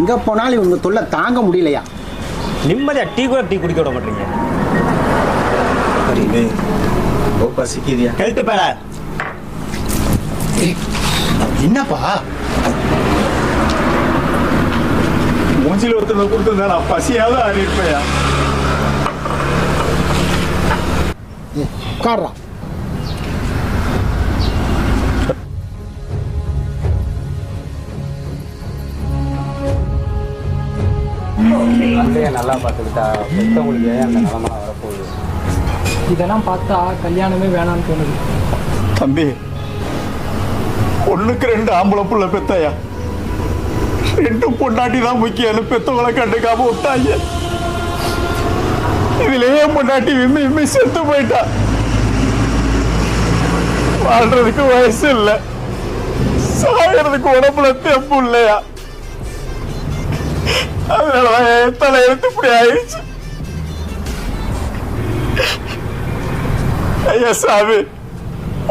எங்க போனாலும் இவங்க தொல்லை தாங்க முடியலையா? நிம்மதியா டீ கூட டீ குடிக்க விட மாட்டீங்க. ரொம்ப பசிக்குதியா ஹெல்த் பேட. என்னப்பா? மூஞ்சில ஒருத்தனை கொடுத்துருந்தா நான் பசியாவது ஆறிருப்பேயா உட்கார்றா. பிள்ளைய நல்லா பார்த்துக்கிட்டா பெற்றவங்களுக்கு அந்த நிலமை வரப்போகுது? இதெல்லாம் பார்த்தா கல்யாணமே வேணாம்னு தோணுது. தம்பி ஒண்ணுக்கு ரெண்டு ஆம்பளை புள்ள பெத்தாயா? ரெண்டும் பொண்டாட்டி தான் முக்கியம் பெத்தவங்களை கண்டுக்காம விட்டாங்க இதுலயே பொண்டாட்டி விம்மி விம்மி செத்து போயிட்டா. வாழ்றதுக்கு வயசு இல்ல. சாகிறதுக்கு உடம்புல தெம்பு இல்லையா? அதனாலதான் என் தலையெழுத்து இப்படி ஆயிடுச்சு. ஐயா சாமி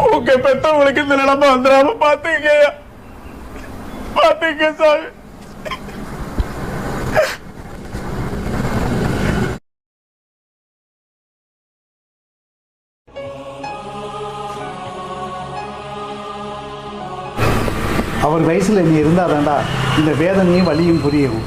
உங்க பெத்தவங்களுக்கு இந்த நிலைமை வந்துடாம பாத்துக்க பாத்துக்க சாமி. அவர் வயசுல நீ இருந்தாதாண்டா இந்த வேதனையும் வலியும் புரியும்